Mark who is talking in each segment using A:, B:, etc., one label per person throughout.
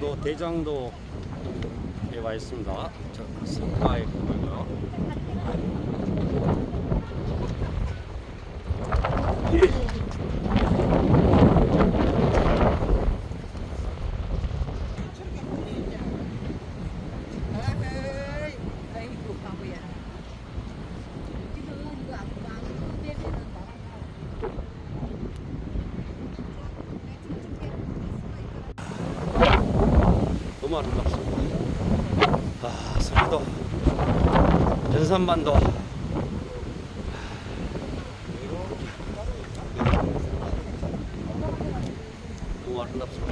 A: 또 대장도에 와 있습니다. 저 스카이 보이고요.
B: 아이고 바보야. 지금 이거 안 안, 빼면은 나랑
A: 너무 아름답습니다. 아, 서울도 연산반도 너무 아름답습니다.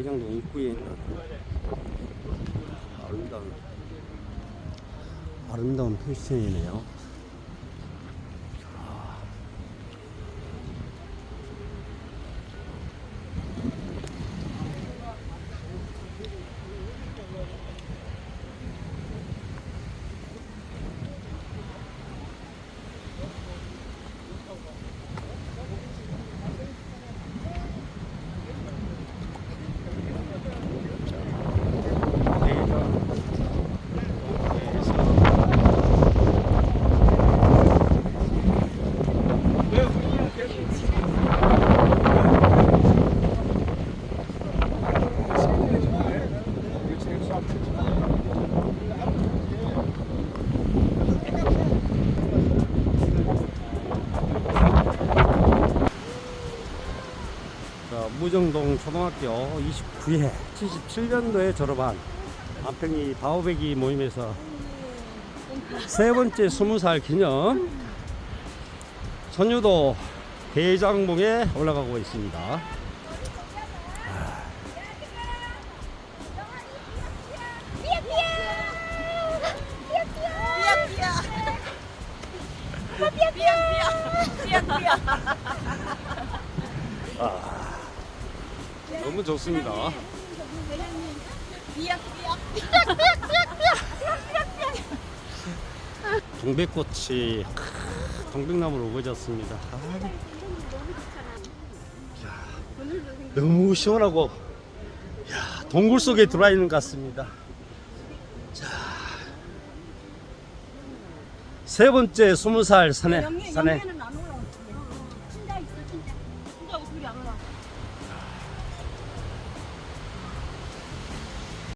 A: 대장동 입구에 있는 아름다운 아름다운 펜션이네요. 자, 무정동 초등학교 29회 77년도에 졸업한 안평이 바오배기 모임에서 세 번째 20살 기념 선유도 대장봉에 올라가고 있습니다. 너무 좋습니다. 동백꽃이 크, 동백나무로 우거졌습니다. 아. 야, 너무 시원하고 야, 동굴 속에 들어와 있는 것 같습니다. 자, 세 번째 스무
B: 살안 올라. 있어 안 올라.